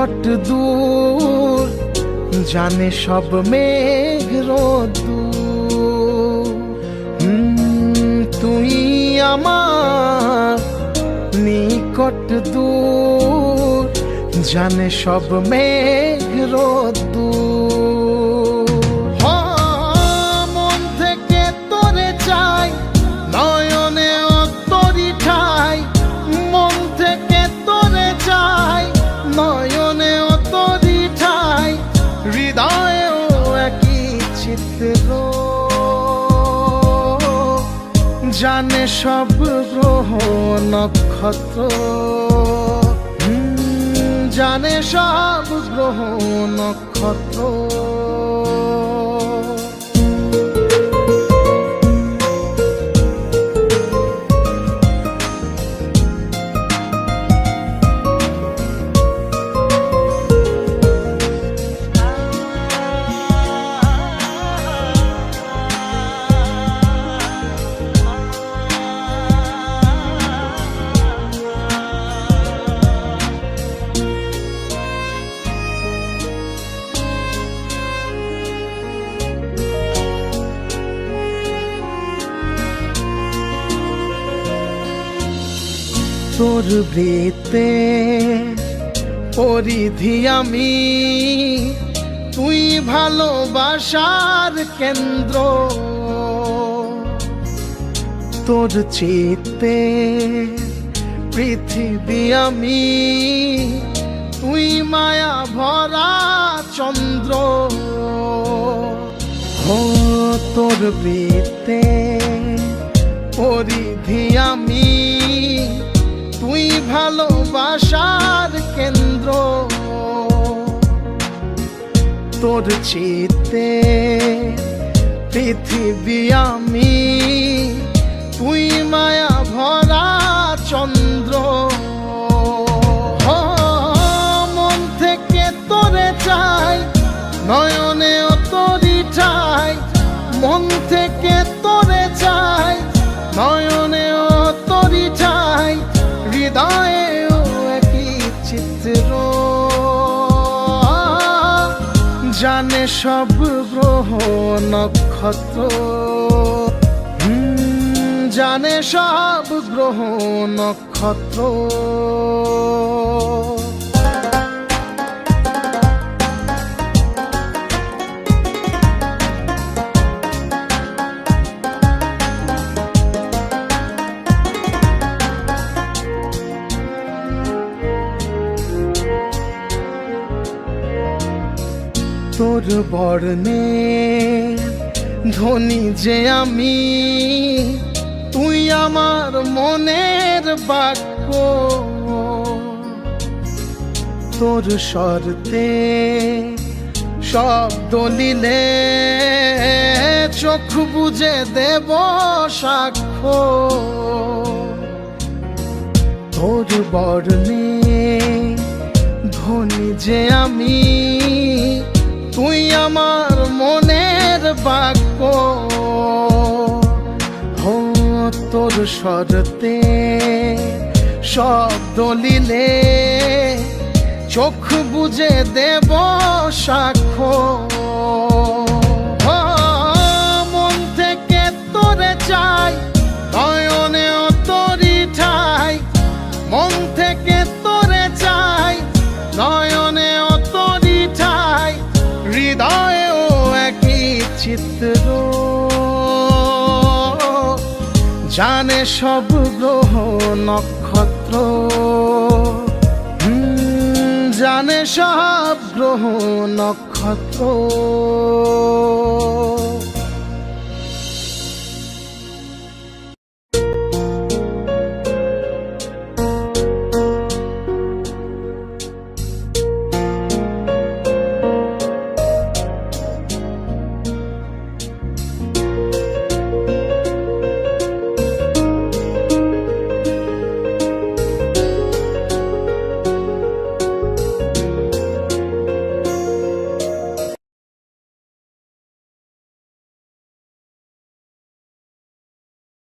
বট দূর জানে সব মেঘ তুই আমার নিকট দূর জানে সব মেঘ দূর। জানে সব গ্রহ নক্ষত্র। জানে সব গ্রহ নক্ষত্র। তোর বৃতে, পরিধি আমি। তুই ভালোবাসার কেন্দ্র। তোর চিত্তে পৃথিবী আমি। তুই মায়া ভরা চন্দ্র। ও তোর বৃত্তে, পরিধি আমি। ভালোবাসার কেন্দ্র। তোর চিতে পৃথিবী আমি তুই মায়া ভরা চন্দ্র। জানে সব গ্রহ নক্ষত্র। জানে সব গ্রহ নক্ষত্র। তোর বর্ণে, ধনী যে আমি, তুই আমার মনের বাক্য। তোর শর্তে সব দলিলে চোখ বুঝে দেব সাক্ষ্য। তোর বর্ণে ধনী যে আমি তুই আমার মনের বাক্য। হো তোর শরতে সব দলিলে চোখ বুঝে দেব সাক্ষ্য। মন থেকে তোরে চাই হৃদয়েও একই চিত্র। জানে সব গ্রহ নক্ষত্র। জানে সব গ্রহ নক্ষত্র।